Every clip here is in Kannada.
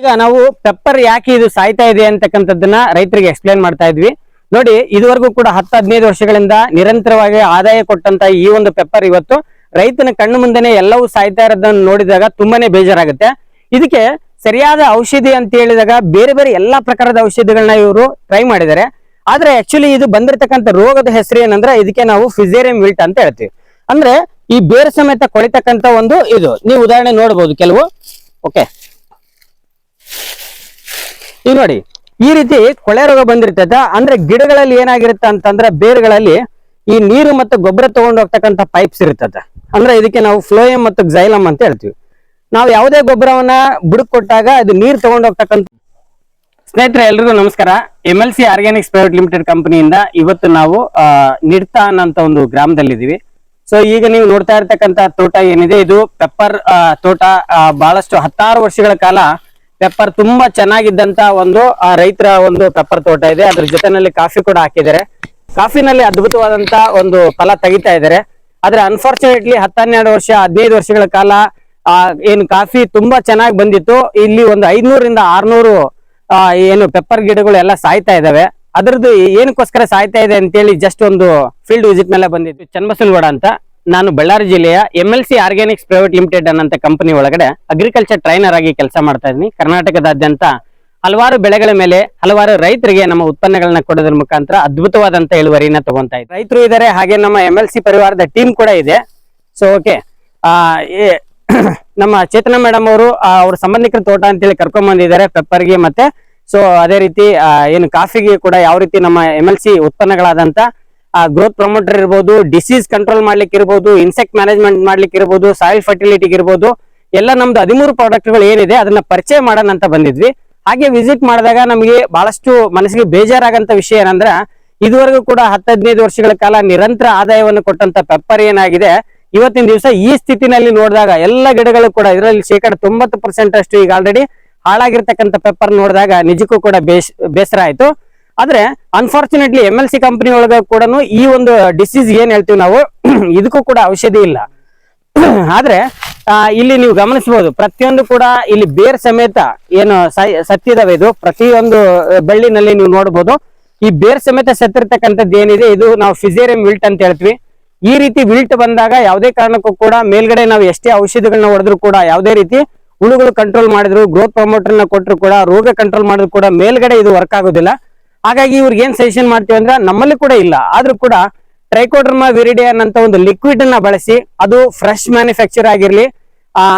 ಈಗ ನಾವು ಪೆಪ್ಪರ್ ಯಾಕೆ ಇದು ಸಾಯ್ತಾ ಇದೆ ಅಂತಕ್ಕಂಥದ್ದನ್ನ ರೈತರಿಗೆ ಎಕ್ಸ್ಪ್ಲೇನ್ ಮಾಡ್ತಾ ಇದ್ವಿ. ನೋಡಿ, ಇದುವರೆಗೂ ಕೂಡ ಹತ್ತು ಹದಿನೈದು ವರ್ಷಗಳಿಂದ ನಿರಂತರವಾಗಿ ಆದಾಯ ಕೊಟ್ಟಂತ ಈ ಒಂದು ಪೆಪ್ಪರ್ ಇವತ್ತು ರೈತನ ಕಣ್ಣು ಮುಂದೆನೆ ಎಲ್ಲವೂ ಸಾಯ್ತಾ ಇರೋದನ್ನ ನೋಡಿದಾಗ ತುಂಬಾನೇ ಬೇಜಾರಾಗುತ್ತೆ. ಇದಕ್ಕೆ ಸರಿಯಾದ ಔಷಧಿ ಅಂತ ಹೇಳಿದಾಗ ಬೇರೆ ಬೇರೆ ಎಲ್ಲಾ ಪ್ರಕಾರದ ಔಷಧಿಗಳನ್ನ ಇವರು ಟ್ರೈ ಮಾಡಿದ್ದಾರೆ. ಆದ್ರೆ ಆಕ್ಚುಲಿ ಇದು ಬಂದಿರತಕ್ಕಂಥ ರೋಗದ ಹೆಸರು ಏನಂದ್ರೆ ಇದಕ್ಕೆ ನಾವು ಫಿಸೇರಿಯಂ ವಿಲ್ಟ್ ಅಂತ ಹೇಳ್ತೀವಿ. ಅಂದ್ರೆ ಈ ಬೇರೆ ಸಮೇತ ಕೊಳಿತಕ್ಕಂತ ಒಂದು ಇದು. ನೀವು ಉದಾಹರಣೆ ನೋಡಬಹುದು ಕೆಲವು. ಓಕೆ ಈಗ ನೋಡಿ, ಈ ರೀತಿ ಕೊಳೆ ರೋಗ ಬಂದಿರ್ತದ ಅಂದ್ರೆ ಗಿಡಗಳಲ್ಲಿ ಏನಾಗಿರುತ್ತೆ ಅಂತಂದ್ರೆ ಬೇರುಗಳಲ್ಲಿ ಈ ನೀರು ಮತ್ತು ಗೊಬ್ಬರ ತಗೊಂಡು ಹೋಗ್ತಕ್ಕಂಥ ಪೈಪ್ಸ್ ಇರ್ತದೆ ಅಂದ್ರೆ ಇದಕ್ಕೆ ನಾವು ಫ್ಲೋಯಮ್ ಮತ್ತು ಜೈಲಮ್ ಅಂತ ಹೇಳ್ತೀವಿ. ನಾವು ಯಾವುದೇ ಗೊಬ್ಬರವನ್ನ ಬುಡಕ್ ಕೊಟ್ಟಾಗ ಅದು ನೀರು ತಗೊಂಡು ಹೋಗ್ತಕ್ಕಂಥ ಸ್ನೇಹಿತರೆ, ಎಲ್ರಿಗೂ ನಮಸ್ಕಾರ. M L C organics private limited ಕಂಪನಿಯಿಂದ ಇವತ್ತು ನಾವು ನಿಡ್ತಾ ಅನ್ನೋಂಥ ಒಂದು ಗ್ರಾಮದಲ್ಲಿದ್ದೀವಿ. ಸೊ ಈಗ ನೀವು ನೋಡ್ತಾ ಇರ್ತಕ್ಕಂತ ತೋಟ ಏನಿದೆ? ಇದು ಪೆಪ್ಪರ್ ತೋಟ ಬಹಳಷ್ಟು ಹತ್ತಾರು ವರ್ಷಗಳ ಕಾಲ ಪೆಪ್ಪರ್ ತುಂಬಾ ಚೆನ್ನಾಗಿದ್ದಂತ ಒಂದು ಆ, ರೈತರ ಒಂದು ಪೆಪ್ಪರ್ ತೋಟ ಇದೆ. ಅದ್ರ ಜೊತೆನಲ್ಲಿ ಕಾಫಿ ಕೂಡ ಹಾಕಿದ್ದಾರೆ. ಕಾಫಿನಲ್ಲಿ ಅದ್ಭುತವಾದಂತ ಒಂದು ಫಲ ತೆಗಿತಾ ಇದ್ದಾರೆ. ಆದ್ರೆ ಅನ್ಫಾರ್ಚುನೇಟ್ಲಿ ಹತ್ತನ್ನೆರಡು ವರ್ಷ ಹದಿನೈದು ವರ್ಷಗಳ ಕಾಲ ಆ, ಏನು ಕಾಫಿ ತುಂಬಾ ಚೆನ್ನಾಗಿ ಬಂದಿತ್ತು. ಇಲ್ಲಿ ಒಂದು ಐದ್ನೂರಿಂದ ಆರ್ನೂರು ಏನು ಪೆಪ್ಪರ್ ಗಿಡಗಳು ಎಲ್ಲ ಸಾಯ್ತಾ ಇದಾವೆ ಅದರದ್ದು ಏನಕ್ಕೋಸ್ಕರ ಸಾಯ್ತಾ ಇದೆ ಅಂತೇಳಿ ಜಸ್ಟ್ ಒಂದು ಫೀಲ್ಡ್ ವಿಸಿಟ್ ಮೇಲೆ ಬಂದಿತ್ತು ಚನ್ನಬಸನಗೌಡ ಅಂತ. ನಾನು ಬಳ್ಳಾರಿ ಜಿಲ್ಲೆಯ M L C organics private limited ಅನ್ನಂತ company ಒಳಗಡೆ ಅಗ್ರಿಕಲ್ಚರ್ ಟ್ರೈನರ್ ಆಗಿ ಕೆಲಸ ಮಾಡ್ತಾ ಇದ್ದೀನಿ. ಕರ್ನಾಟಕದಾದ್ಯಂತ ಹಲವಾರು ಬೆಳೆಗಳ ಮೇಲೆ ಹಲವಾರು ರೈತರಿಗೆ ನಮ್ಮ ಉತ್ಪನ್ನಗಳನ್ನ ಕೊಡೋದ್ರ ಮುಖಾಂತರ ಅದ್ಭುತವಾದಂತ ಇಳುವರಿನ ತಗೊಂತಾ ಇದ್ದೀನಿ. ರೈತರು ಇದ್ದಾರೆ ಹಾಗೆ ನಮ್ಮ ಎಂ ಎಲ್ ಸಿ ಪರಿವಾರದ ಟೀಮ್ ಕೂಡ ಇದೆ. ಸೊ ಓಕೆ ಆ ನಮ್ಮ ಚೇತನ ಮೇಡಮ್ ಅವರು ಅವ್ರ ಸಂಬಂಧಿಕರ ತೋಟ ಅಂತೇಳಿ ಕರ್ಕೊಂಡ್ ಬಂದಿದ್ದಾರೆ ಪೆಪ್ಪರ್ಗೆ ಮತ್ತೆ. ಸೊ ಅದೇ ರೀತಿ ಏನು ಕಾಫಿಗೆ ಕೂಡ ಯಾವ ರೀತಿ ನಮ್ಮ ಎಂ ಎಲ್ ಸಿ ಉತ್ಪನ್ನಗಳಾದಂತ ಗ್ರೋತ್ ಪ್ರಮೋಟರ್ ಇರ್ಬೋದು ಡಿಸೀಸ್ ಕಂಟ್ರೋಲ್ ಮಾಡ್ಲಿಕ್ಕೆ ಇರ್ಬೋದು ಇನ್ಸೆಕ್ಟ್ ಮ್ಯಾನೇಜ್ಮೆಂಟ್ ಮಾಡ್ಲಿಕ್ಕೆ ಇರ್ಬೋದು ಸಾಯಿಲ್ ಫರ್ಟಿಲಿಟಿಗೆ ಇರ್ಬೋದು, ಎಲ್ಲ ನಮ್ದು ಹದಿಮೂರು ಪ್ರಾಡಕ್ಟ್ಗಳು ಏನಿದೆ ಅದನ್ನ ಪರಿಚಯ ಮಾಡೋಣ ಅಂತ ಬಂದಿದ್ವಿ. ಹಾಗೆ ವಿಸಿಟ್ ಮಾಡಿದಾಗ ನಮಗೆ ಬಹಳಷ್ಟು ಮನಸ್ಸಿಗೆ ಬೇಜಾರಾಗಂತ ವಿಷಯ ಏನಂದ್ರೆ, ಇದುವರೆಗೂ ಕೂಡ ಹತ್ತು ಹದಿನೈದು ವರ್ಷಗಳ ಕಾಲ ನಿರಂತರ ಆದಾಯವನ್ನು ಕೊಟ್ಟಂತ ಪೆಪ್ಪರ್ ಏನಾಗಿದೆ, ಇವತ್ತಿನ ದಿವಸ ಈ ಸ್ಥಿತಿನಲ್ಲಿ ನೋಡಿದಾಗ ಎಲ್ಲ ಗಿಡಗಳು ಕೂಡ ಇದರಲ್ಲಿ ಶೇಕಡ ತೊಂಬತ್ತು ಪರ್ಸೆಂಟ್ ಅಷ್ಟು ಈಗ ಆಲ್ರೆಡಿ ಹಾಳಾಗಿರ್ತಕ್ಕಂಥ ಪೆಪ್ಪರ್ ನೋಡಿದಾಗ ನಿಜಕ್ಕೂ ಕೂಡ ಬೇಸ್ ಬೇಸರ ಆಯ್ತು. ಆದ್ರೆ unfortunately M L C company ಒಳಗ ಕೂಡ ಈ ಒಂದು ಡಿಸೀಸ್ ಏನ್ ಹೇಳ್ತೀವಿ ನಾವು, ಇದಕ್ಕೂ ಕೂಡ ಔಷಧಿ ಇಲ್ಲ. ಆದ್ರೆ ಇಲ್ಲಿ ನೀವು ಗಮನಿಸಬಹುದು ಪ್ರತಿಯೊಂದು ಕೂಡ ಇಲ್ಲಿ ಬೇರ್ ಸಮೇತ ಏನು ಸತ್ತಿದಾವೆ ಇದು. ಪ್ರತಿಯೊಂದು ಬೆಳ್ಳಿನಲ್ಲಿ ನೀವು ನೋಡಬಹುದು ಈ ಬೇರ್ ಸಮೇತ ಸತ್ತಿರ್ತಕ್ಕಂಥದ್ದು ಏನಿದೆ, ಇದು ನಾವು ಫಿಸೇರಿಯಂ ವಿಲ್ಟ್ ಅಂತ ಹೇಳ್ತೀವಿ. ಈ ರೀತಿ ವಿಲ್ಟ್ ಬಂದಾಗ ಯಾವುದೇ ಕಾರಣಕ್ಕೂ ಕೂಡ ಮೇಲ್ಗಡೆ ನಾವು ಎಷ್ಟೇ ಔಷಧಿಗಳನ್ನ ಹೊಡೆದ್ರು ಕೂಡ ಯಾವುದೇ ರೀತಿ ಹುಳುಗಳು ಕಂಟ್ರೋಲ್ ಮಾಡಿದ್ರು ಗ್ರೋತ್ ಪ್ರಮೋಟರ್ನ ಕೊಟ್ಟರು ಕೂಡ, ರೋಗ ಕಂಟ್ರೋಲ್ ಮಾಡಿದ್ರು ಕೂಡ ಮೇಲ್ಗಡೆ ಇದು ವರ್ಕ್ ಆಗೋದಿಲ್ಲ. ಹಾಗಾಗಿ ಇವ್ರಿಗೆ ಏನ್ ಸಜೆಷನ್ ಮಾಡ್ತೀವಿ ಅಂದ್ರೆ ನಮ್ಮಲ್ಲಿ ಕೂಡ ಇಲ್ಲ. ಆದ್ರೂ ಕೂಡ ಟ್ರೈಕೋಡ್ರಮಾ ವಿರಿಡಿಯನ್ ಅಂತ ಒಂದು ಲಿಕ್ವಿಡ್ ಅನ್ನ ಬಳಸಿ ಅದು ಫ್ರೆಶ್ ಮ್ಯಾನುಫ್ಯಾಕ್ಚರ್ ಆಗಿರ್ಲಿ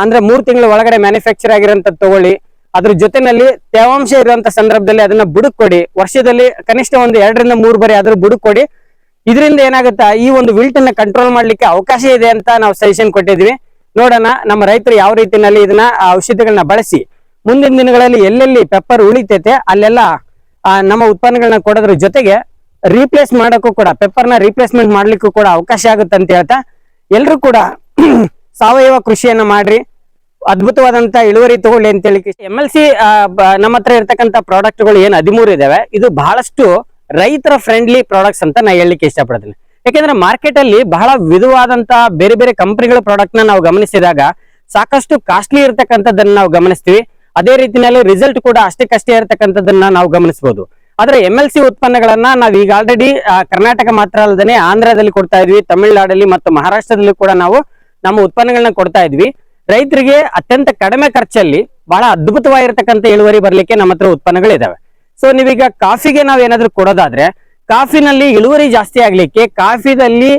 ಅಂದ್ರೆ ಮೂರ್ ತಿಂಗಳ ಒಳಗಡೆ ಮ್ಯಾನುಫ್ಯಾಕ್ಚರ್ ಆಗಿರೋಂತ ತಗೊಳ್ಳಿ. ಅದ್ರ ಜೊತೆನಲ್ಲಿ ತೇವಾಂಶ ಇರುವಂತ ಸಂದರ್ಭದಲ್ಲಿ ಅದನ್ನ ಬುಡಕ್ ಕೊಡಿ ವರ್ಷದಲ್ಲಿ ಕನಿಷ್ಠ ಒಂದು ಎರಡರಿಂದ ಮೂರು ಬಾರಿ ಆದ್ರೂ ಬುಡಕ್ ಕೊಡಿ ಇದರಿಂದ ಏನಾಗುತ್ತಾ, ಈ ಒಂದು ವಿಲ್ಟ್ ಅನ್ನ ಕಂಟ್ರೋಲ್ ಮಾಡ್ಲಿಕ್ಕೆ ಅವಕಾಶ ಇದೆ ಅಂತ ನಾವು ಸಜೆಷನ್ ಕೊಟ್ಟಿದ್ವಿ ನೋಡೋಣ ನಮ್ಮ ರೈತರು ಯಾವ ರೀತಿಯಲ್ಲಿ ಇದನ್ನ ಔಷಧಿಗಳನ್ನ ಬಳಸಿ. ಮುಂದಿನ ದಿನಗಳಲ್ಲಿ ಎಲ್ಲೆಲ್ಲಿ ಪೆಪ್ಪರ್ ಉಳಿತೈತೆ, ಅಲ್ಲೆಲ್ಲ ನಮ್ಮ ಉತ್ಪನ್ನಗಳನ್ನ ಕೊಡೋದ್ರ ಜೊತೆಗೆ ರೀಪ್ಲೇಸ್ ಮಾಡೋಕ್ಕೂ ಕೂಡ ಪೆಪ್ಪರ್ನ ರೀಪ್ಲೇಸ್ಮೆಂಟ್ ಮಾಡ್ಲಿಕ್ಕೂ ಕೂಡ ಅವಕಾಶ ಆಗುತ್ತೆ ಅಂತ ಹೇಳ್ತಾ ಎಲ್ರು ಕೂಡ ಸಾವಯವ ಕೃಷಿಯನ್ನ ಮಾಡ್ರಿ. ಅದ್ಭುತವಾದಂತ ಇಳುವರಿ ತಗೊಳ್ಳಿ ಅಂತ ಹೇಳಿ ಎಂ ಎಲ್ ಸಿ ನಮ್ಮ ಹತ್ರ ಇರ್ತಕ್ಕಂಥ ಪ್ರಾಡಕ್ಟ್ಗಳು ಏನು ಹದಿಮೂರು ಇದಾವೆ. ಇದು ಬಹಳಷ್ಟು ರೈತರ ಫ್ರೆಂಡ್ಲಿ ಪ್ರಾಡಕ್ಟ್ಸ್ ಅಂತ ನಾ ಹೇಳಲಿಕ್ಕೆ ಇಷ್ಟಪಡ್ತೀನಿ. ಯಾಕೆಂದ್ರೆ ಮಾರ್ಕೆಟ್ ಅಲ್ಲಿ ಬಹಳ ವಿಧವಾದಂತ ಬೇರೆ ಬೇರೆ ಕಂಪನಿಗಳ ಪ್ರಾಡಕ್ಟ್ನ ನಾವು ಗಮನಿಸಿದಾಗ ಸಾಕಷ್ಟು ಕಾಸ್ಟ್ಲಿ ಇರತಕ್ಕಂಥದ್ದನ್ನ ನಾವು ಗಮನಿಸ್ತೀವಿ. ಅದೇ ರೀತಿಯಲ್ಲಿ ರಿಸಲ್ಟ್ ಕೂಡ ಅಷ್ಟಕ್ಕಷ್ಟೇ ಇರತಕ್ಕಂಥದ್ದನ್ನ ನಾವು ಗಮನಿಸಬಹುದು ಆದ್ರೆ ಎಂ ಎಲ್ ಸಿ ಉತ್ಪನ್ನಗಳನ್ನ ನಾವು ಈಗ ಆಲ್ರೆಡಿ ಕರ್ನಾಟಕ ಮಾತ್ರ ಅಲ್ಲದೆ ಆಂಧ್ರದಲ್ಲಿ ಕೊಡ್ತಾ ಇದ್ವಿ, ತಮಿಳುನಾಡಲ್ಲಿ ಮತ್ತು ಮಹಾರಾಷ್ಟ್ರದಲ್ಲಿ ಕೂಡ ನಾವು ನಮ್ಮ ಉತ್ಪನ್ನಗಳನ್ನ ಕೊಡ್ತಾ ಇದ್ವಿ. ರೈತರಿಗೆ ಅತ್ಯಂತ ಕಡಿಮೆ ಖರ್ಚಲ್ಲಿ ಬಹಳ ಅದ್ಭುತವಾಗಿರ್ತಕ್ಕಂಥ ಇಳುವರಿ ಬರ್ಲಿಕ್ಕೆ ನಮ್ಮ ಹತ್ರ ಉತ್ಪನ್ನಗಳಿದಾವೆ. ಸೊ ನೀವೀಗ ಕಾಫಿಗೆ ನಾವು ಏನಾದ್ರೂ ಕೊಡೋದಾದ್ರೆ, ಕಾಫಿನಲ್ಲಿ ಇಳುವರಿ ಜಾಸ್ತಿ ಆಗ್ಲಿಕ್ಕೆ, ಕಾಫಿದಲ್ಲಿ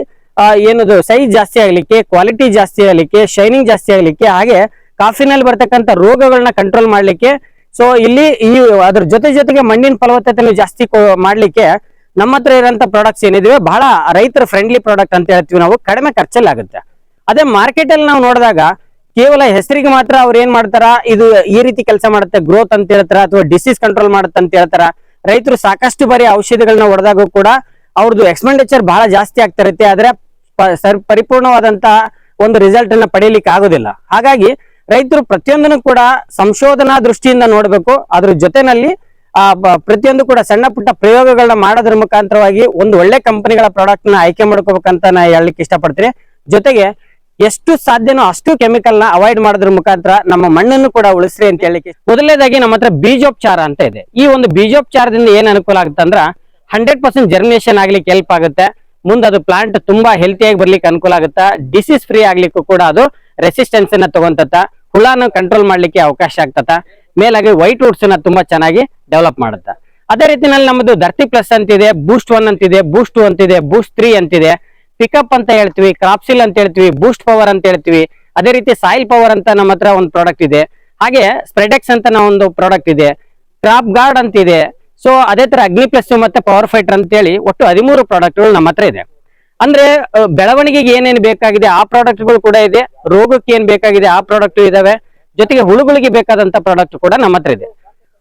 ಏನದು ಸೈಜ್ ಜಾಸ್ತಿ ಆಗ್ಲಿಕ್ಕೆ ಕ್ವಾಲಿಟಿ ಜಾಸ್ತಿ ಆಗ್ಲಿಕ್ಕೆ ಶೈನಿಂಗ್ ಜಾಸ್ತಿ ಆಗ್ಲಿಕ್ಕೆ ಹಾಗೆ ಕಾಫಿನಲ್ಲಿ ಬರ್ತಕ್ಕಂಥ ರೋಗಗಳನ್ನ ಕಂಟ್ರೋಲ್ ಮಾಡ್ಲಿಕ್ಕೆ. ಸೊ ಇಲ್ಲಿ ಈ ಅದ್ರ ಜೊತೆ ಜೊತೆಗೆ ಮಣ್ಣಿನ ಫಲವತ್ತತೆಯನ್ನು ಜಾಸ್ತಿ ಮಾಡ್ಲಿಕ್ಕೆ ನಮ್ಮ ಹತ್ರ ಇರೋಂಥ ಪ್ರಾಡಕ್ಟ್ಸ್ ಏನಿದಾವೆ, ಬಹಳ ರೈತರ ಫ್ರೆಂಡ್ಲಿ ಪ್ರಾಡಕ್ಟ್ ಅಂತ ಹೇಳ್ತೀವಿ ನಾವು, ಕಡಿಮೆ ಖರ್ಚಲ್ಲಿ ಆಗುತ್ತೆ ಅದೇ ಮಾರ್ಕೆಟ್ ಅಲ್ಲಿ ನಾವು ನೋಡಿದಾಗ ಕೇವಲ ಹೆಸರಿಗೆ ಮಾತ್ರ ಅವ್ರು ಏನ್ ಮಾಡ್ತಾರ, ಇದು ಈ ರೀತಿ ಕೆಲಸ ಮಾಡುತ್ತೆ ಗ್ರೋತ್ ಅಂತ ಹೇಳ್ತಾರ, ಅಥವಾ ಡಿಸೀಸ್ ಕಂಟ್ರೋಲ್ ಮಾಡುತ್ತೆ ಅಂತ ಹೇಳ್ತಾರ, ರೈತರು ಸಾಕಷ್ಟು ಬಾರಿ ಔಷಧಿಗಳನ್ನ ಹೊಡೆದಾಗ ಕೂಡ ಅವ್ರದ್ದು ಎಕ್ಸ್ಪೆಂಡಿಚರ್ ಬಹಳ ಜಾಸ್ತಿ ಆಗ್ತಾ ಆದ್ರೆ ಪ- ಸರ್ ಪರಿಪೂರ್ಣವಾದಂತ ಒಂದು ರಿಸಲ್ಟ್ ಅನ್ನ ಪಡೆಯಲಿಕ್ಕೆ ಆಗೋದಿಲ್ಲ. ಹಾಗಾಗಿ ರೈತರು ಪ್ರತಿಯೊಂದನ್ನು ಕೂಡ ಸಂಶೋಧನಾ ದೃಷ್ಟಿಯಿಂದ ನೋಡಬೇಕು. ಅದ್ರ ಜೊತೆನಲ್ಲಿ, ಆ ಪ್ರತಿಯೊಂದು ಕೂಡ ಸಣ್ಣ ಪುಟ್ಟ ಪ್ರಯೋಗಗಳನ್ನ ಮಾಡೋದ್ರ ಮುಖಾಂತರವಾಗಿ ಒಂದು ಒಳ್ಳೆ ಕಂಪನಿಗಳ ಪ್ರಾಡಕ್ಟ್ನ ಆಯ್ಕೆ ಮಾಡ್ಕೋಬೇಕಂತ ನಾ ಹೇಳಲಿಕ್ಕೆ ಇಷ್ಟಪಡ್ತೀನಿ. ಜೊತೆಗೆ, ಎಷ್ಟು ಸಾಧ್ಯನೋ ಅಷ್ಟು ಕೆಮಿಕಲ್ನ ಅವಾಯ್ಡ್ ಮಾಡೋದ್ರ ಮುಖಾಂತರ ನಮ್ಮ ಮಣ್ಣನ್ನು ಕೂಡ ಉಳಿಸ್ರಿ ಅಂತ ಹೇಳಿಕ್ಕೆ ಮೊದಲನೇದಾಗಿ ನಮ್ಮ ಹತ್ರ ಬೀಜೋಪಚಾರ ಅಂತ ಇದೆ. ಈ ಒಂದು ಬೀಜೋಪಚಾರದಿಂದ ಏನ್ ಅನುಕೂಲ ಆಗುತ್ತೆ ಅಂದ್ರ ಹಂಡ್ರೆಡ್ ಪರ್ಸೆಂಟ್ ಜರ್ಮಿನೇಷನ್ ಆಗ್ಲಿಕ್ಕೆ ಹೆಲ್ಪ್ ಆಗುತ್ತೆ. ಮುಂದೆ ಅದು ಪ್ಲಾಂಟ್ ತುಂಬಾ ಹೆಲ್ತಿಯಾಗಿ ಬರ್ಲಿಕ್ಕೆ ಅನುಕೂಲ ಆಗುತ್ತೆ. ಡಿಸೀಸ್ ಫ್ರೀ ಆಗ್ಲಿಕ್ಕೂ ಕೂಡ ಅದು ರೆಸಿಸ್ಟೆನ್ಸ್ ಅನ್ನ ತಗೊಂತತ್ತ, ಹುಳನ ಕಂಟ್ರೋಲ್ ಮಾಡ್ಲಿಕ್ಕೆ ಅವಕಾಶ ಆಗ್ತತ ಮೇಲಾಗಿ ವೈಟ್ ರೂಟ್ಸ್ ಅನ್ನ ತುಂಬಾ ಚೆನ್ನಾಗಿ ಡೆವಲಪ್ ಮಾಡುತ್ತ. ಅದೇ ರೀತಿನಲ್ಲಿ ನಮ್ಮದು ಧರ್ತಿ ಪ್ಲಸ್ ಅಂತಿದೆ ಬೂಸ್ಟ್ ಒನ್ ಅಂತಿದೆ ಬೂಸ್ಟ್ ಟು ಅಂತಿದೆ ಬೂಸ್ಟ್ ತ್ರೀ ಅಂತಿದೆ. ಪಿಕಪ್ ಅಂತ ಹೇಳ್ತೀವಿ ಕ್ರಾಪ್ಸಿಲ್ ಅಂತ ಹೇಳ್ತೀವಿ ಬೂಸ್ಟ್ ಪವರ್ ಅಂತ ಹೇಳ್ತೀವಿ. ಅದೇ ರೀತಿ ಸಾಯಿಲ್ ಪವರ್ ಅಂತ ನಮ್ಮ ಹತ್ರ ಒಂದು ಪ್ರಾಡಕ್ಟ್ ಇದೆ. ಹಾಗೆ ಸ್ಪ್ರೆಡೆಕ್ಸ್ ಅಂತ ನಾವು ಒಂದು ಪ್ರಾಡಕ್ಟ್ ಇದೆ. ಕ್ರಾಪ್ ಗಾರ್ಡ್ ಅಂತ ಇದೆ ಸೊ ಅದೇ ತರ ಅಗ್ನಿ ಪ್ಲಸ್ ಮತ್ತೆ ಪವರ್ ಫೈಟರ್ ಅಂತ ಹೇಳಿ ಒಟ್ಟು ಹದಿಮೂರು ಪ್ರಾಡಕ್ಟ್ಗಳು ನಮ್ಮ ಹತ್ರ ಇದೆ. ಅಂದ್ರೆ ಬೆಳವಣಿಗೆಗೆ ಏನೇನು ಬೇಕಾಗಿದೆ, ಆ ಪ್ರಾಡಕ್ಟ್ಗಳು ಕೂಡ ಇದೆ. ರೋಗಕ್ಕೆ ಏನ್ ಬೇಕಾಗಿದೆ, ಆ ಪ್ರಾಡಕ್ಟ್ ಇದಾವೆ. ಜೊತೆಗೆ ಹುಳುಗಳಿಗೆ ಬೇಕಾದಂತ ಪ್ರಾಡಕ್ಟ್ ಕೂಡ ನಮ್ಮ ಹತ್ರ ಇದೆ.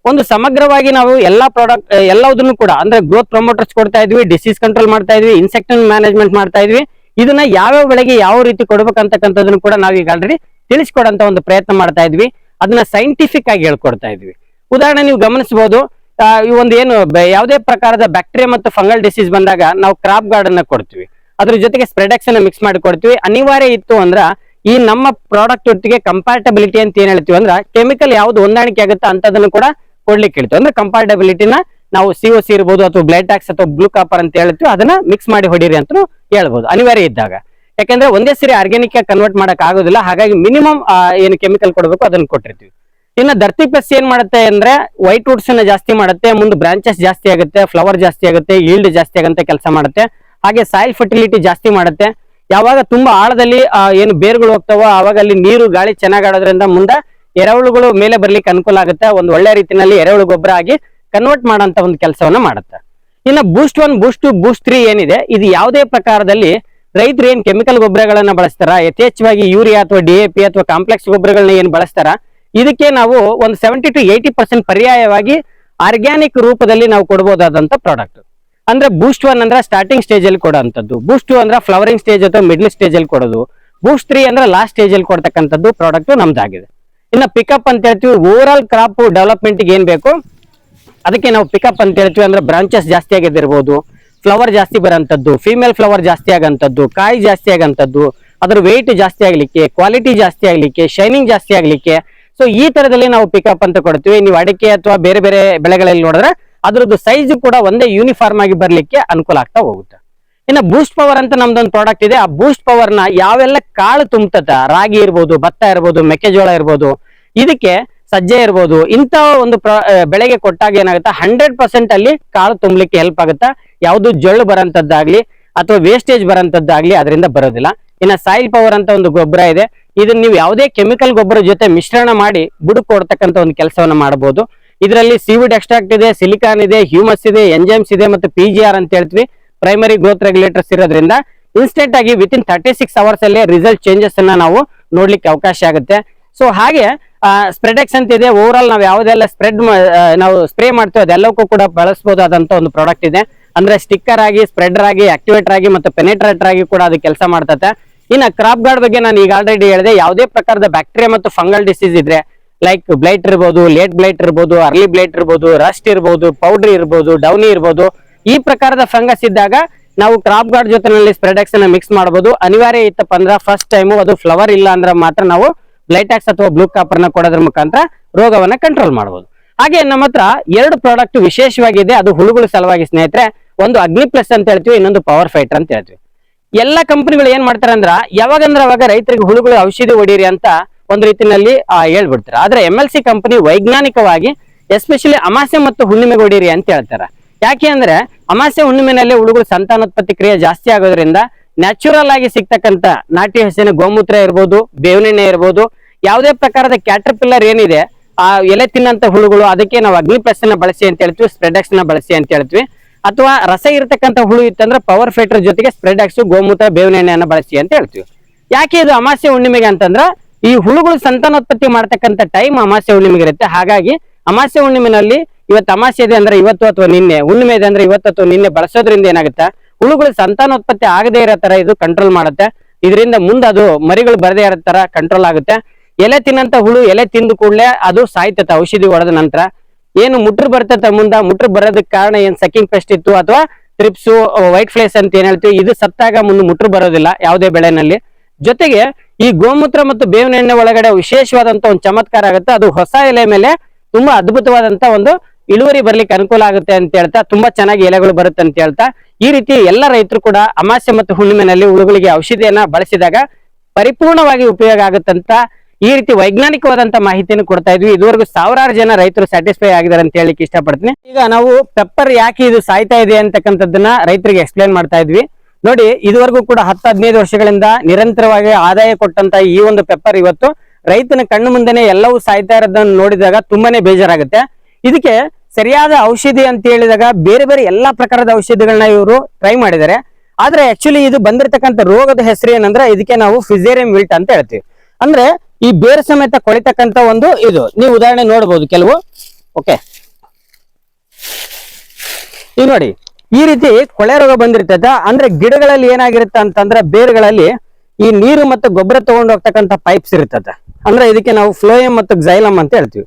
ಒಂದು ಸಮಗ್ರವಾಗಿ ನಾವು ಎಲ್ಲಾ ಪ್ರಾಡಕ್ಟ್ ಎಲ್ಲದನ್ನು ಕೂಡ, ಅಂದ್ರೆ ಗ್ರೋತ್ ಪ್ರಮೋಟರ್ಸ್ ಕೊಡ್ತಾ ಇದ್ವಿ ಡಿಸೀಸ್ ಕಂಟ್ರೋಲ್ ಮಾಡ್ತಾ ಇದ್ವಿ ಇನ್ಸೆಕ್ಟ್ ಮ್ಯಾನೇಜ್ಮೆಂಟ್ ಮಾಡ್ತಾ ಇದ್ವಿ. ಇದನ್ನ ಯಾವ್ಯಾವ ಬೆಳೆಗೆ ಯಾವ ರೀತಿ ಕೊಡ್ಬೇಕಂತಕ್ಕಂಥದನ್ನು ಕೂಡ ನಾವು ಈಗ ಆಲ್ರೆಡಿ ತಿಳಿಸ್ಕೊಡಂತ ಒಂದು ಪ್ರಯತ್ನ ಮಾಡ್ತಾ ಇದ್ವಿ. ಅದನ್ನ ಸೈಂಟಿಫಿಕ್ ಆಗಿ ಹೇಳ್ಕೊಡ್ತಾ ಇದ್ವಿ. ಉದಾಹರಣೆ ನೀವು ಗಮನಿಸಬಹುದು ಈ ಒಂದು ಏನು ಯಾವುದೇ ಪ್ರಕಾರದ ಬ್ಯಾಕ್ಟೀರಿಯಾ ಮತ್ತು ಫಂಗಲ್ ಡಿಸೀಸ್ ಬಂದಾಗ ನಾವು ಕ್ರಾಪ್ ಗಾರ್ಡನ್ ಕೊಡ್ತೀವಿ. ಅದ್ರ ಜೊತೆಗೆ ಸ್ಪ್ರೆಡೆಕ್ಸ್ ಅನ್ನ ಮಿಕ್ಸ್ ಮಾಡಿ ಕೊಡ್ತೀವಿ ಅನಿವಾರ್ಯ ಇತ್ತು ಅಂದ್ರ ಈ ನಮ್ಮ ಪ್ರಾಡಕ್ಟ್ ಒಟ್ಟಿಗೆ ಕಂಪಾರ್ಟಬಿಲಿಟಿ ಅಂತ ಏನ್ ಹೇಳ್ತೀವಿ ಅಂದ್ರೆ ಕೆಮಿಕಲ್ ಯಾವ್ದು ಹೊಂದಾಣಿಕೆ ಆಗುತ್ತೆ ಅಂತದನ್ನು ಕೂಡ ಕೊಡ್ಲಿಕ್ಕೆ ಹೇಳ್ತೀವಿ. ಅಂದ್ರೆ ಕಂಪಾರ್ಟಬಿಲಿಟಿನ ನಾವು ಸಿ ಒ ಸಿ ಇರ್ಬೋದು ಅಥವಾ ಬ್ಲಡ್ ಟ್ಯಾಕ್ಸ್ ಅಥವಾ ಬ್ಲೂ ಕಾಪರ್ ಅಂತ ಹೇಳ್ತೀವಿ. ಅದನ್ನ ಮಿಕ್ಸ್ ಮಾಡಿ ಹೊಡೀರಿ ಅಂತ ಹೇಳ್ಬೋದು. ಅನಿವಾರ್ಯ ಇದ್ದಾಗ. ಯಾಕಂದ್ರೆ ಒಂದೇ ಸರಿ ಆರ್ಗ್ಯಾನಿಕ್ ಕನ್ವರ್ಟ್ ಮಾಡಕ್ ಆಗೋದಿಲ್ಲ. ಹಾಗಾಗಿ ಮಿನಿಮಮ್ ಏನು ಕೆಮಿಕಲ್ ಕೊಡಬೇಕು ಅದನ್ನ ಕೊಟ್ಟಿರ್ತೀವಿ. ಇನ್ನ ಧರ್ತಿ ಪ್ಲಸ್ ಏನ್ ಮಾಡುತ್ತೆ ಅಂದ್ರೆ ವೈಟ್ ವುಡ್ಸ್ ಅನ್ನ ಜಾಸ್ತಿ ಮಾಡುತ್ತೆ. ಮುಂದೆ ಬ್ರಾಂಚಸ್ ಜಾಸ್ತಿ ಆಗುತ್ತೆ ಫ್ಲವರ್ ಜಾಸ್ತಿ ಆಗುತ್ತೆ ಈಲ್ಡ್ ಜಾಸ್ತಿ ಆಗಂತ ಕೆಲಸ ಮಾಡುತ್ತೆ. ಹಾಗೆ ಸಾಯಿಲ್ ಫರ್ಟಿಲಿಟಿ ಜಾಸ್ತಿ ಮಾಡುತ್ತೆ. ಯಾವಾಗ ತುಂಬಾ ಆಳದಲ್ಲಿ ಏನು ಬೇರುಗಳು ಹೋಗ್ತಾವೋ ಆವಾಗ ಅಲ್ಲಿ ನೀರು, ಗಾಳಿ ಚೆನ್ನಾಗಿ ಆಡೋದ್ರಿಂದ ಮುಂದೆ ಎರೆಹುಳುಗಳು ಮೇಲೆ ಬರ್ಲಿಕ್ಕೆ ಅನುಕೂಲ ಆಗುತ್ತೆ. ಒಂದು ಒಳ್ಳೆ ರೀತಿಯಲ್ಲಿ ಎರೆಹುಳು ಗೊಬ್ಬರ ಆಗಿ ಕನ್ವರ್ಟ್ ಮಾಡೋಂತ ಒಂದು ಕೆಲಸವನ್ನ ಮಾಡುತ್ತೆ. ಇನ್ನು boost one boost two boost three ಏನಿದೆ, ಇದು ಯಾವುದೇ ಪ್ರಕಾರದಲ್ಲಿ ರೈತರು ಏನ್ ಕೆಮಿಕಲ್ ಗೊಬ್ಬರಗಳನ್ನ ಬಳಸ್ತಾರ, ಯಥೇಚ್ಛವಾಗಿ ಯೂರಿಯಾ ಅಥವಾ ಡಿ ಎ ಪಿ ಅಥವಾ ಕಾಂಪ್ಲೆಕ್ಸ್ ಗೊಬ್ಬರಗಳನ್ನ ಏನ್ ಬಳಸ್ತಾರ, ಇದಕ್ಕೆ ನಾವು ಒಂದು ಸೆವೆಂಟಿ ಟು ಏಯ್ಟಿ ಪರ್ಸೆಂಟ್ ಪರ್ಯಾಯವಾಗಿ ಆರ್ಗ್ಯಾನಿಕ್ ರೂಪದಲ್ಲಿ ನಾವು ಕೊಡಬಹುದಾದಂತ ಪ್ರಾಡಕ್ಟ್ ಅಂದ್ರೆ ಬೂಸ್ಟ್ ಒನ್ ಅಂದ್ರೆ ಸ್ಟಾರ್ಟಿಂಗ್ ಸ್ಟೇಜ್ ಅಲ್ಲಿ ಕೊಡುವಂಥದ್ದು ಬೂಸ್ಟ್ ಟು ಅಂದ್ರೆ ಫ್ಲವರಿಂಗ್ ಸ್ಟೇಜ್ ಅಥವಾ ಮಿಡ್ಲ್ ಸ್ಟೇಜ್ ಅಲ್ಲಿ ಕೊಡೋದು. ಬೂಸ್ಟ್ ತ್ರೀ ಅಂದ್ರೆ ಲಾಸ್ಟ್ ಸ್ಟೇಜ್ ಅಲ್ಲಿ ಕೊಡ್ತಕ್ಕಂಥದ್ದು ಪ್ರಾಡಕ್ಟ್ ನಮ್ದಾಗಿದೆ. ಇನ್ನ ಪಿಕಪ್ ಅಂತ ಹೇಳ್ತೀವಿ ಓವರ್ ಆಲ್ ಕ್ರಾಪ್ ಡೆವಲಪ್ಮೆಂಟ್ ಏನ್ ಬೇಕು? ಅದಕ್ಕೆ ನಾವು ಪಿಕಪ್ ಅಂತ ಹೇಳ್ತೀವಿ ಅಂದ್ರೆ ಬ್ರಾಂಚಸ್ ಜಾಸ್ತಿ ಆಗಿದ್ದಿರ್ಬೋದು ಫ್ಲವರ್ ಜಾಸ್ತಿ ಬರೋಂಥದ್ದು ಫಿಮೇಲ್ ಫ್ಲವರ್ ಜಾಸ್ತಿ ಆಗಂಥದ್ದು, ಕಾಯಿ ಜಾಸ್ತಿ ಆಗಂಥದ್ದು, ಅದ್ರ ವೆಯ್ಟ್ ಜಾಸ್ತಿ ಆಗಲಿಕ್ಕೆ ಕ್ವಾಲಿಟಿ ಜಾಸ್ತಿ ಆಗಲಿಕ್ಕೆ ಶೈನಿಂಗ್ ಜಾಸ್ತಿ ಆಗಲಿಕ್ಕೆ. ಸೊ ಈ ತರದಲ್ಲಿ ನಾವು ಪಿಕಪ್ ಅಂತ ಕೊಡ್ತೀವಿ. ನೀವು ಅಡಿಕೆ ಅಥವಾ ಬೇರೆ ಬೇರೆ ಬೆಳೆಗಳಲ್ಲಿ ನೋಡಿದ್ರೆ ಅದ್ರದ್ದು ಸೈಜ್ ಕೂಡ ಒಂದೇ ಯೂನಿಫಾರ್ಮ್ ಆಗಿ ಬರಲಿಕ್ಕೆ ಅನುಕೂಲ ಆಗ್ತಾ ಹೋಗುತ್ತೆ. ಇನ್ನು ಬೂಸ್ಟ್ ಪವರ್ ಅಂತ ನಮ್ದೊಂದು ಪ್ರಾಡಕ್ಟ್ ಇದೆ. ಆ ಬೂಸ್ಟ್ ಪವರ್ನ ಯಾವೆಲ್ಲ ಕಾಳು ತುಂಬುತ್ತ ರಾಗಿ ಇರ್ಬೋದು, ಭತ್ತ ಇರ್ಬೋದು, ಮೆಕ್ಕೆಜೋಳ ಇರ್ಬೋದು, ಇದಕ್ಕೆ ಸಜ್ಜೆ ಇರ್ಬೋದು, ಇಂಥ ಒಂದು ಬೆಳೆಗೆ ಕೊಟ್ಟಾಗ ಏನಾಗುತ್ತೆ? ಹಂಡ್ರೆಡ್ ಪರ್ಸೆಂಟ್ ಅಲ್ಲಿ ಕಾಳು ತುಂಬಲಿಕ್ಕೆ ಹೆಲ್ಪ್ ಆಗುತ್ತಾ? ಯಾವುದು ಜೊಳ್ಳು ಬರೋಂಥದ್ದಾಗ್ಲಿ ಅಥವಾ ವೇಸ್ಟೇಜ್ ಬರೋಂಥದ್ದಾಗ್ಲಿ ಅದರಿಂದ ಬರೋದಿಲ್ಲ. ಇನ್ನು ಸಾಯಿಲ್ ಪವರ್ ಅಂತ ಒಂದು ಗೊಬ್ಬರ ಇದೆ. ಇದನ್ನ ನೀವು ಯಾವುದೇ ಕೆಮಿಕಲ್ ಗೊಬ್ಬರ ಜೊತೆ ಮಿಶ್ರಣ ಮಾಡಿ ಬುಡಕ್ ಕೊಡ್ತಕ್ಕಂಥ ಒಂದು ಕೆಲಸವನ್ನು ಮಾಡಬಹುದು. ಇದರಲ್ಲಿ ಸಿವಿಡ್ ಎಕ್ಸ್ಟ್ರಾಕ್ಟ್ ಇದೆ ಸಿಲಿಕಾನ್ ಇದೆ ಹ್ಯೂಮಸ್ ಇದೆ ಎಂಜೈಮ್ಸ್ ಇದೆ ಮತ್ತು ಪಿ ಜಿ ಆರ್ ಅಂತ ಹೇಳ್ತೀವಿ. ಪ್ರೈಮರಿ ಗ್ರೋತ್ ರೆಗ್ಯುಲೇಟರ್ಸ್ ಇರೋದ್ರಿಂದ ಇನ್ಸ್ಟೆಂಟ್ ಆಗಿ within thirty six hours ಅಲ್ಲಿ ರಿಸಲ್ಟ್ ಚೇಂಜಸ್ ಅನ್ನ ನಾವು ನೋಡ್ಲಿಕ್ಕೆ ಅವಕಾಶ ಆಗುತ್ತೆ. ಸೊ ಹಾಗೆ ಸ್ಪ್ರೆಡೆಕ್ಸ್ ಅಂತ ಇದೆ. ಓವರ್ ನಾವು ಯಾವುದೆಲ್ಲ ಸ್ಪ್ರೆಡ್ ನಾವು ಸ್ಪ್ರೇ ಮಾಡ್ತೀವಿ ಅದೆಲ್ಲಕ್ಕೂ ಕೂಡ ಬಳಸಬಹುದಾದಂತ ಒಂದು ಪ್ರಾಡಕ್ಟ್ ಇದೆ. ಅಂದ್ರೆ ಸ್ಟಿಕ್ಕರ್ ಆಗಿ ಸ್ಪ್ರೆಡರ್ ಆಗಿ ಆಕ್ಟಿವೇಟರ್ ಆಗಿ ಮತ್ತು ಪೆನೆಟ್ರೇಟರ್ ಆಗಿ ಕೂಡ ಅದು ಕೆಲಸ ಮಾಡ್ತತೆ. ಇನ್ನು ಕ್ರಾಪ್ ಗಾರ್ಡ್ ಬಗ್ಗೆ ನಾನು ಈಗ ಆಲ್ರೆಡಿ ಹೇಳಿದೆ. ಯಾವುದೇ ಪ್ರಕಾರದ ಬ್ಯಾಕ್ಟೀರಿಯಾ ಮತ್ತು ಫಂಗಲ್ ಡಿಸೀಸ್ ಇದ್ರೆ ಲೈಕ್ ಬ್ಲೈಟ್ ಇರ್ಬೋದು ಲೇಟ್ ಬ್ಲೈಟ್ ಇರ್ಬೋದು ಅರ್ಲಿ ಬ್ಲೈಟ್ ಇರ್ಬೋದು ರಸ್ಟ್ ಇರ್ಬೋದು ಪೌಡ್ರಿ ಇರ್ಬೋದು ಡೌನಿ ಇರ್ಬೋದು. ಈ ಪ್ರಕಾರದ ಫಂಗಸ್ ಇದ್ದಾಗ ನಾವು ಕ್ರಾಪ್ ಗಾರ್ಡ್ ಜೊತೆನಲ್ಲಿ ಸ್ಪ್ರೆಡೆಕ್ಸ್ ಅನ್ನ ಮಿಕ್ಸ್ ಮಾಡಬಹುದು ಅನಿವಾರ್ಯ ಇತ್ತಪ್ಪ ಅಂದ್ರೆ ಫಸ್ಟ್ ಟೈಮು ಅದು ಫ್ಲವರ್ ಇಲ್ಲ ಅಂದ್ರೆ ಮಾತ್ರ ನಾವು ಬ್ಲೈಟ್ಯಾಕ್ಸ್ ಅಥವಾ ಬ್ಲೂ ಕಾಪರ್ನ ಕೊಡೋದ್ರ ಮುಖಾಂತರ ರೋಗವನ್ನ ಕಂಟ್ರೋಲ್ ಮಾಡಬಹುದು ಹಾಗೆ ನಮ್ಮ ಹತ್ರ ಎರಡು ಪ್ರಾಡಕ್ಟ್ ವಿಶೇಷವಾಗಿದೆ. ಅದು ಹುಳುಗಳ ಸಲುವಾಗಿ ಸ್ನೇಹಿತರೆ, ಒಂದು ಅಗ್ನಿ ಪ್ಲಸ್ ಅಂತ ಹೇಳ್ತೀವಿ, ಇನ್ನೊಂದು ಪವರ್ ಫೈಟರ್ ಅಂತ ಹೇಳ್ತೀವಿ. ಎಲ್ಲ ಕಂಪನಿಗಳು ಏನ್ ಮಾಡ್ತಾರೆ ಅಂದ್ರ ಯಾವಾಗಂದ್ರೆ ಅವಾಗ ರೈತರಿಗೆ ಹುಳುಗಳು ಔಷಧಿ ಹೊಡೀರಿ ಅಂತ ಒಂದ್ ರೀತಿಯಲ್ಲಿ ಹೇಳ್ಬಿಡ್ತಾರೆ. ಆದ್ರೆ ಎಂ ಎಲ್ ಸಿ ಕಂಪನಿ ವೈಜ್ಞಾನಿಕವಾಗಿ ಎಸ್ಪೆಷಲಿ ಅಮಾಸೆ ಮತ್ತು ಹುಣ್ಣಿಮೆ ಹೊಡೀರಿ ಅಂತ ಹೇಳ್ತಾರೆ. ಯಾಕೆ ಅಂದ್ರೆ ಅಮಾಸೆ ಹುಣ್ಣಿಮೆನಲ್ಲಿ ಹುಳುಗಳು ಸಂತಾನೋತ್ಪತ್ತಿ ಕ್ರಿಯೆ ಜಾಸ್ತಿ ಆಗೋದ್ರಿಂದ ನ್ಯಾಚುರಲ್ ಆಗಿ ಸಿಗ್ತಕ್ಕಂಥ ನಾಟಿ ಹಸಿನ ಗೋಮೂತ್ರ ಇರ್ಬೋದು, ಬೇವಿನೆಣ್ಣೆ ಇರ್ಬೋದು, ಯಾವುದೇ ಪ್ರಕಾರದ ಕ್ಯಾಟರ್ಪಿಲ್ಲರ್ ಏನಿದೆ, ಆ, ಎಲೆ ತಿನ್ನಂತ ಹುಳುಗಳು, ಅದಕ್ಕೆ ನಾವು ಅಗ್ನಿ ಪ್ಲಸ್ ಬಳಸಿ ಅಂತ ಹೇಳ್ತೀವಿ ಸ್ಪ್ರೆಡೆಕ್ಸ್ನ ಬಳಸಿ ಅಂತ ಹೇಳ್ತೀವಿ. ಅಥವಾ ರಸ ಇರತಕ್ಕಂತ ಹುಳು ಇತ್ತಂದ್ರೆ ಪವರ್ ಫೇಟರ್ ಜೊತೆಗೆ ಸ್ಪ್ರೆಡೆಕ್ಸ್ ಗೋಮೂತ್ರ ಬೇವಿನ ಎಣ್ಣೆಯನ್ನ ಬಳಸಿ ಅಂತ ಹೇಳ್ತೀವಿ. ಯಾಕೆ ಇದು ಅಮಾಸೆ ಹುಣ್ಣಿಮೆಗೆ ಅಂತಂದ್ರ ಈ ಹುಳುಗಳು ಸಂತಾನೋತ್ಪತ್ತಿ ಮಾಡ್ತಕ್ಕಂಥ ಟೈಮ್ ಅಮಾಸ್ಯ ಹುಣ್ಣಿಮೆಗೆ ಇರುತ್ತೆ. ಹಾಗಾಗಿ ಅಮಾಸ್ಯ ಹುಣ್ಣಿಮೆನಲ್ಲಿ ಇವತ್ತು ಅಮಾಸ್ಯ ಇದೆ ಅಂದ್ರೆ ಇವತ್ತು ಅಥವಾ ನಿನ್ನೆ, ಹುಣ್ಣಿಮೆ ಇದೆ ಅಂದ್ರೆ ಇವತ್ತು ಅಥವಾ ನಿನ್ನೆ ಬಳಸೋದ್ರಿಂದ ಏನಾಗುತ್ತೆ? ಹುಳುಗಳು ಸಂತಾನೋತ್ಪತ್ತಿ ಆಗದೆ ಇರೋ ತರ ಇದು ಕಂಟ್ರೋಲ್ ಮಾಡುತ್ತೆ. ಇದರಿಂದ ಮುಂದೆ ಅದು ಮರಿಗಳು ಬರದೇ ಇರೋ ತರ ಕಂಟ್ರೋಲ್ ಆಗುತ್ತೆ. ಎಲೆ ತಿನ್ನಂತ ಹುಳು ಎಲೆ ತಿಂದು ಕೂಡಲೇ ಅದು ಸಾಯ್ತತೆ, ಔಷಧಿ ಹೊಡೆದ ನಂತರ. ಏನು ಮುಟ್ರು ಬರ್ತತೆ ಮುಂದ, ಮುಟ್ರು ಬರೋದಕ್ಕೆ ಕಾರಣ ಏನ್? ಸಕಿಂಗ್ ಪೆಸ್ಟ್ ಇತ್ತು ಅಥವಾ ಟ್ರಿಪ್ಸು ವೈಟ್ ಫ್ಲೇಸ್ ಅಂತ ಏನ್ ಹೇಳ್ತೀವಿ? ಇದು ಸತ್ತಾಗ ಮುಂದೆ ಮುಟ್ರು ಬರೋದಿಲ್ಲ ಯಾವುದೇ ಬೆಳೆನಲ್ಲಿ. ಜೊತೆಗೆ ಈ ಗೋಮೂತ್ರ ಮತ್ತು ಬೇವಿನ ಎಣ್ಣೆ ಒಳಗಡೆ ವಿಶೇಷವಾದಂತ ಒಂದು ಚಮತ್ಕಾರ ಆಗುತ್ತೆ. ಅದು ಹೊಸ ಎಲೆ ಮೇಲೆ ತುಂಬಾ ಅದ್ಭುತವಾದಂತ ಒಂದು ಇಳುವರಿ ಬರ್ಲಿಕ್ಕೆ ಅನುಕೂಲ ಆಗುತ್ತೆ ಅಂತ ಹೇಳ್ತಾ, ತುಂಬಾ ಚೆನ್ನಾಗಿ ಎಲೆಗಳು ಬರುತ್ತೆ ಅಂತ ಹೇಳ್ತಾ, ಈ ರೀತಿ ಎಲ್ಲ ರೈತರು ಕೂಡ ಅಮಾಸ್ಯೆ ಮತ್ತು ಹುಣ್ಣಿಮೆನಲ್ಲಿ ಹುಳುಗಳಿಗೆ ಔಷಧಿಯನ್ನ ಬಳಸಿದಾಗ ಪರಿಪೂರ್ಣವಾಗಿ ಉಪಯೋಗ ಆಗುತ್ತಂತ ಈ ರೀತಿ ವೈಜ್ಞಾನಿಕವಾದಂತ ಮಾಹಿತಿಯನ್ನು ಕೊಡ್ತಾ ಇದ್ವಿ. ಇದುವರೆಗೂ ಸಾವಿರಾರು ಜನ ರೈತರು ಸ್ಯಾಟಿಸ್ಫೈ ಆಗಿದ್ದಾರೆ ಅಂತ ಹೇಳಿಕ್ಕೆ ಇಷ್ಟಪಡ್ತೀನಿ. ಈಗ ನಾವು ಪೆಪ್ಪರ್ ಯಾಕೆ ಇದು ಸಾಯ್ತಾ ಇದೆ ಅಂತಕ್ಕಂಥದ್ದನ್ನ ರೈತರಿಗೆ ಎಕ್ಸ್ಪ್ಲೈನ್ ಮಾಡ್ತಾ ಇದ್ವಿ. ನೋಡಿ, ಇದುವರೆಗೂ ಕೂಡ ಹತ್ತು ಹದಿನೈದು ವರ್ಷಗಳಿಂದ ನಿರಂತರವಾಗಿ ಆದಾಯ ಕೊಟ್ಟಂತ ಈ ಒಂದು ಪೆಪ್ಪರ್ ಇವತ್ತು ರೈತನ ಕಣ್ಣು ಮುಂದೆನೆ ಎಲ್ಲವೂ ಸಾಯ್ತಾ ಇರೋದನ್ನ ನೋಡಿದಾಗ ತುಂಬಾನೇ ಬೇಜಾರಾಗುತ್ತೆ. ಇದಕ್ಕೆ ಸರಿಯಾದ ಔಷಧಿ ಅಂತ ಹೇಳಿದಾಗ ಬೇರೆ ಬೇರೆ ಎಲ್ಲಾ ಪ್ರಕಾರದ ಔಷಧಿಗಳನ್ನ ಇವರು ಟ್ರೈ ಮಾಡಿದ್ದಾರೆ. ಆದ್ರೆ ಆಕ್ಚುಲಿ ಇದು ಬಂದಿರತಕ್ಕಂಥ ರೋಗದ ಹೆಸರು ಏನಂದ್ರೆ ಇದಕ್ಕೆ ನಾವು ಫಿಸೇರಿಯಂ ವಿಲ್ಟ್ ಅಂತ ಹೇಳ್ತೀವಿ. ಅಂದ್ರೆ ಈ ಬೇರೆ ಸಮೇತ ಕೊಳಿತಕ್ಕಂತ ಒಂದು ಇದು. ನೀವು ಉದಾಹರಣೆ ನೋಡಬಹುದು ಕೆಲವು. ಓಕೆ ಈಗ ನೋಡಿ ಈ ರೀತಿ ಕೊಳೆ ರೋಗ ಬಂದಿರ್ತದ ಅಂದ್ರೆ ಗಿಡಗಳಲ್ಲಿ ಏನಾಗಿರುತ್ತೆ ಅಂತಂದ್ರೆ ಬೇರುಗಳಲ್ಲಿ ಈ ನೀರು ಮತ್ತು ಗೊಬ್ಬರ ತಗೊಂಡು ಹೋಗ್ತಕ್ಕಂಥ ಪೈಪ್ಸ್ ಇರ್ತದೆ ಅಂದ್ರೆ ಇದಕ್ಕೆ ನಾವು ಫ್ಲೋಯಮ್ ಮತ್ತು ಜೈಲಮ್ ಅಂತ ಹೇಳ್ತೀವಿ.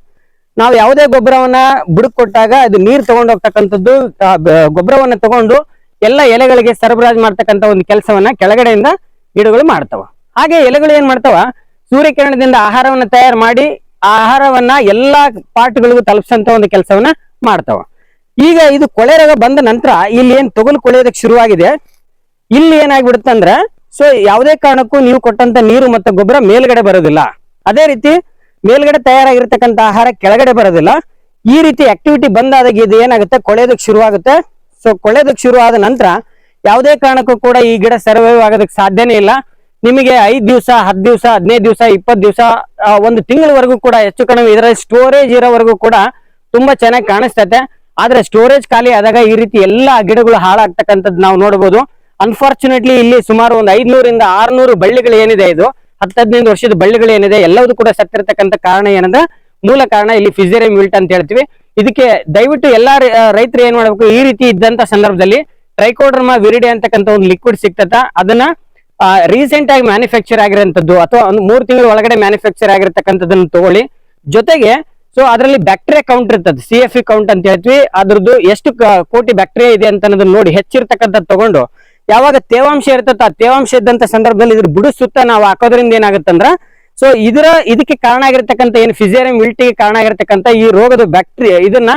ನಾವು ಯಾವುದೇ ಗೊಬ್ಬರವನ್ನ ಬುಡಕ್ ಕೊಟ್ಟಾಗ ಅದು ನೀರು ತಗೊಂಡು ಹೋಗ್ತಕ್ಕಂಥದ್ದು ಗೊಬ್ಬರವನ್ನು ಗೊಬ್ಬರವನ್ನ ತಗೊಂಡು ಎಲ್ಲ ಎಲೆಗಳಿಗೆ ಸರಬರಾಜು ಮಾಡ್ತಕ್ಕಂಥ ಒಂದು ಕೆಲಸವನ್ನ ಕೆಳಗಡೆಯಿಂದ ಗಿಡಗಳು ಮಾಡ್ತಾವ. ಹಾಗೆ ಎಲೆಗಳು ಏನ್ ಮಾಡ್ತಾವ? ಸೂರ್ಯಕಿರಣದಿಂದ ಆಹಾರವನ್ನ ತಯಾರು ಮಾಡಿ, ಆ ಆಹಾರವನ್ನ ಎಲ್ಲಾ ಪಾರ್ಟ್ಗಳಿಗೂ ತಲುಪಿಸಂತ ಒಂದು ಕೆಲಸವನ್ನ ಮಾಡ್ತಾವ. ಈಗ ಇದು ಕೊಳೆ ರೋಗ ಬಂದ ನಂತರ ಇಲ್ಲಿ ಏನ್ ತೊಗಲು ಕೊಳೆಯೋದಕ್ಕೆ ಶುರುವಾಗಿದೆ. ಇಲ್ಲಿ ಏನಾಗ್ಬಿಡುತ್ತೆ ಅಂದ್ರೆ ಸೊ ಯಾವುದೇ ಕಾರಣಕ್ಕೂ ನೀವು ಕೊಟ್ಟಂತ ನೀರು ಮತ್ತು ಗೊಬ್ಬರ ಮೇಲ್ಗಡೆ ಬರೋದಿಲ್ಲ. ಅದೇ ರೀತಿ ಮೇಲ್ಗಡೆ ತಯಾರಾಗಿರ್ತಕ್ಕಂಥ ಆಹಾರ ಕೆಳಗಡೆ ಬರೋದಿಲ್ಲ. ಈ ರೀತಿ ಆಕ್ಟಿವಿಟಿ ಬಂದಾದಾಗ ಇದು ಏನಾಗುತ್ತೆ? ಕೊಳೆಯೋದಕ್ಕೆ ಶುರುವಾಗುತ್ತೆ. ಸೊ ಕೊಳೆಯೋದಕ್ಕೆ ಶುರು ಆದ ನಂತರ ಯಾವುದೇ ಕಾರಣಕ್ಕೂ ಕೂಡ ಈ ಗಿಡ ಸರ್ವೈವ್ ಆಗೋದಕ್ಕೆ ಸಾಧ್ಯನೇ ಇಲ್ಲ. ನಿಮಗೆ ಐದು ದಿವಸ ಹತ್ತು ದಿವಸ, ಹದಿನೈದು ದಿವಸ, ಇಪ್ಪತ್ತು ದಿವಸ ಒಂದು ತಿಂಗಳವರೆಗೂ ಕೂಡ ಹೆಚ್ಚು ಕಡಿಮೆ ಇದರಲ್ಲಿ ಸ್ಟೋರೇಜ್ ಇರೋವರೆಗೂ ಕೂಡ ತುಂಬಾ ಚೆನ್ನಾಗಿ ಕಾಣಿಸ್ತತೆ. ಆದ್ರೆ ಸ್ಟೋರೇಜ್ ಖಾಲಿ ಆದಾಗ ಈ ರೀತಿ ಎಲ್ಲಾ ಗಿಡಗಳು ಹಾಳಾಗ್ತಕ್ಕಂಥದ್ದು ನಾವು ನೋಡಬಹುದು ಅನ್ಫಾರ್ಚುನೇಟ್ಲಿ ಇಲ್ಲಿ ಸುಮಾರು ಒಂದು ಐದ್ನೂರಿಂದ ಆರ್ನೂರು ಬಳ್ಳಿಗಳು ಏನಿದೆ ಇದು. ಹತ್ತು ಹದಿನೈದು ವರ್ಷದ ಬಳ್ಳಿಗಳು ಏನಿದೆ, ಎಲ್ಲವೂ ಕೂಡ ಸತ್ತಿರತಕ್ಕಂಥ ಕಾರಣ ಏನಂದ್ರೆ ಮೂಲ ಕಾರಣ ಇಲ್ಲಿ ಫಿಸೇರಿಯಂ ವಿಲ್ಟ್ ಅಂತ ಹೇಳ್ತೀವಿ. ಇದಕ್ಕೆ ದಯವಿಟ್ಟು ಎಲ್ಲಾ ರೈತರು ಏನ್ ಮಾಡ್ಬೇಕು? ಈ ರೀತಿ ಇದ್ದಂತ ಸಂದರ್ಭದಲ್ಲಿ ಟ್ರೈಕೋಡ್ರಮ ವಿರಿಡೆ ಅಂತಕ್ಕಂಥ ಒಂದು ಲಿಕ್ವಿಡ್ ಸಿಗ್ತದ. ಅದನ್ನ ರೀಸೆಂಟ್ ಆಗಿ ಮ್ಯಾನುಫ್ಯಾಕ್ಚರ್ ಆಗಿರೋಂಥದ್ದು ಅಥವಾ ಒಂದು ಮೂರು ತಿಂಗಳ ಒಳಗಡೆ ಮ್ಯಾನುಫ್ಯಾಕ್ಚರ್ ಆಗಿರ್ತಕ್ಕಂಥದ್ದನ್ನು ತಗೊಳ್ಳಿ. ಜೊತೆಗೆ ಸೊ ಅದರಲ್ಲಿ ಬ್ಯಾಕ್ಟೀರಿಯಾ ಕೌಂಟ್ ಇರ್ತದೆ. ಸಿ ಎಫ್ ಇ ಕೌಂಟ್ ಅಂತ ಹೇಳ್ತೀವಿ. ಅದ್ರದ್ದು ಎಷ್ಟು ಕೋಟಿ ಬ್ಯಾಕ್ಟೀರಿಯಾ ಇದೆ ಅಂತ ಅನ್ನೋದನ್ನ ನೋಡಿ ಹೆಚ್ಚಿರ್ತಕ್ಕಂಥದ್ದು ತಗೊಂಡು, ಯಾವಾಗ ತೇವಾಂಶ ಇರ್ತದ ಆ ತೇವಾಂಶ ಇದ್ದಂತ ಸಂದರ್ಭದಲ್ಲಿ ಇದ್ರ ಬುಡ ಸುತ್ತ ನಾವು ಹಾಕೋದ್ರಿಂದ ಏನಾಗುತ್ತಂದ್ರ ಸೊ ಇದರ, ಇದಕ್ಕೆ ಕಾರಣ ಆಗಿರ್ತಕ್ಕಂಥ ಏನು ಫಿಸಿಯರಿಯಂ ವಿಲ್ಟಿಗೆ ಕಾರಣ ಆಗಿರ್ತಕ್ಕಂಥ ಈ ರೋಗದ ಬ್ಯಾಕ್ಟೀರಿಯಾ ಇದನ್ನ,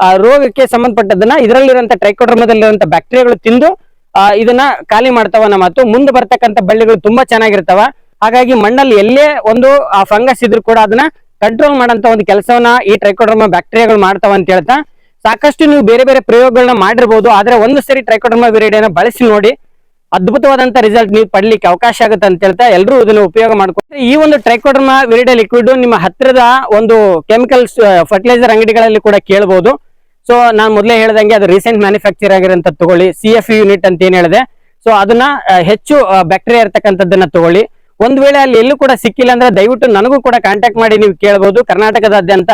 ಆ ರೋಗಕ್ಕೆ ಸಂಬಂಧಪಟ್ಟದನ್ನ ಇದರಲ್ಲಿರುವಂತ ಟ್ರೈಕೋಡ್ರಮದಲ್ಲಿರುವಂತ ಬ್ಯಾಕ್ಟೀರಿಯಾಗಳು ತಿಂದು ಇದನ್ನ ಖಾಲಿ ಮಾಡ್ತಾವ ನಮ್ಮ ಮಾತು. ಮುಂದೆ ಬರ್ತಕ್ಕಂಥ ಬಳ್ಳಿಗಳು ತುಂಬಾ ಚೆನ್ನಾಗಿರ್ತಾವ. ಹಾಗಾಗಿ ಮಣ್ಣಲ್ಲಿ ಎಲ್ಲೇ ಒಂದು, ಆ ಫಂಗಸ್ ಇದ್ರೂ ಕೂಡ ಅದನ್ನ ಕಂಟ್ರೋಲ್ ಮಾಡೋಂಥ ಒಂದು ಕೆಲಸವನ್ನ ಈ ಟ್ರೈಕೋಡ್ರಮ ಬ್ಯಾಕ್ಟೀರಿಯಾಗಳು ಮಾಡ್ತಾವ ಅಂತ ಹೇಳ್ತಾ, ಸಾಕಷ್ಟು ನೀವು ಬೇರೆ ಬೇರೆ ಪ್ರಯೋಗಗಳನ್ನ ಮಾಡಿರ್ಬೋದು, ಆದರೆ ಒಂದು ಸರಿ ಟ್ರೈಕೋಡ್ರಮ ವಿರೇಡಿಯನ್ನು ಬಳಸಿ ನೋಡಿ, ಅದ್ಭುತವಾದಂತ ರಿಸಲ್ಟ್ ನೀವು ಪಡ್ಲಿಕ್ಕೆ ಅವಕಾಶ ಆಗುತ್ತೆ ಅಂತ ಹೇಳ್ತಾ ಎಲ್ಲರೂ ಇದನ್ನ ಉಪಯೋಗ ಮಾಡ್ಕೊಂಡು ಈ ಒಂದು ಟ್ರೈಕೋಡ್ರಮ ವಿರೇಡಿಯ ಲಿಕ್ವಿಡ್ ನಿಮ್ಮ ಹತ್ತಿರದ ಒಂದು ಕೆಮಿಕಲ್ಸ್ ಫರ್ಟಿಲೈಸರ್ ಅಂಗಡಿಗಳಲ್ಲಿ ಕೂಡ ಕೇಳಬಹುದು ಸೊ ನಾನು ಮೊದಲೇ ಹೇಳ್ದಂಗೆ ಅದು ರೀಸೆಂಟ್ ಮ್ಯಾನುಫ್ಯಾಕ್ಚರ್ ಆಗಿರೋಂಥ ತಗೊಳ್ಳಿ ಸಿ ಎಫ್ ಯೂನಿಟ್ ಅಂತ ಏನ್ ಹೇಳಿದೆ. ಸೊ ಅದನ್ನ ಹೆಚ್ಚು ಬ್ಯಾಕ್ಟೀರಿಯಾ ಇರ್ತಕ್ಕಂಥದ್ದನ್ನ ತಗೊಳ್ಳಿ. ಒಂದ್ ವೇಳೆ ಅಲ್ಲಿ ಎಲ್ಲೂ ಕೂಡ ಸಿಕ್ಕಿಲ್ಲ ಅಂದ್ರೆ ದಯವಿಟ್ಟು ನನಗೂ ಕೂಡ ಕಾಂಟ್ಯಾಕ್ಟ್ ಮಾಡಿ ನೀವು ಕೇಳಬಹುದು ಕರ್ನಾಟಕದಾದ್ಯಂತ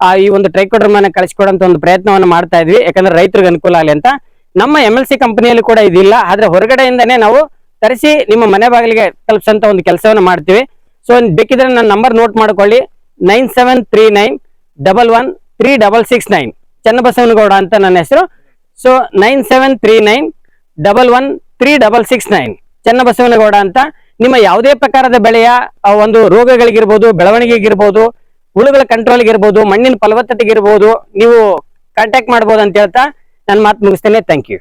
ಆ, ಈ ಒಂದು ಟ್ರೈಕೋಡ್ರಮನ ಕಳಿಸ್ಕೊಡಂತ ಒಂದು ಪ್ರಯತ್ನವನ್ನು ಮಾಡ್ತಾ ಇದ್ವಿ. ಯಾಕಂದ್ರೆ ರೈತರಿಗೆ ಅನುಕೂಲ ಆಗಲಿ ಅಂತ. ನಮ್ಮ ಎಂ ಎಲ್ ಸಿ ಕಂಪನಿಯಲ್ಲಿ ಕೂಡ ಇದಿಲ್ಲ. ಆದ್ರೆ ಹೊರಗಡೆಯಿಂದನೇ ನಾವು ತರಿಸಿ ನಿಮ್ಮ ಮನೆ ಬಾಗಿಲಿಗೆ ತಲುಪಿಸಂತ ಒಂದು ಕೆಲಸವನ್ನು ಮಾಡ್ತೀವಿ. ಸೊ ಬೇಕಿದ್ರೆ ನನ್ನ ನಂಬರ್ ನೋಟ್ ಮಾಡ್ಕೊಳ್ಳಿ. Nine seven three nine double one three double six nine. Channabasavanagouda ಅಂತ ನನ್ನ ಹೆಸರು. So nine seven three nine double one three double six nine. Channabasavanagouda ಅಂತ. ನಿಮ್ಮ ಯಾವುದೇ ಪ್ರಕಾರದ ಬೆಳೆಯ ಒಂದು ರೋಗಗಳಿಗಿರ್ಬೋದು, ಬೆಳವಣಿಗೆಗಿರ್ಬೋದು, ಹುಳುಗಳ ಕಂಟ್ರೋಲ್ಗೆ ಇರ್ಬೋದು ಮಣ್ಣಿನ ಫಲವತ್ತತೆಗಿರ್ಬೋದು, ನೀವು ಕಾಂಟ್ಯಾಕ್ಟ್ ಮಾಡ್ಬೋದು ಅಂತ ಹೇಳ್ತಾ ನನ್ನ ಮಾತು ಮುಗಿಸ್ತೇನೆ. Thank you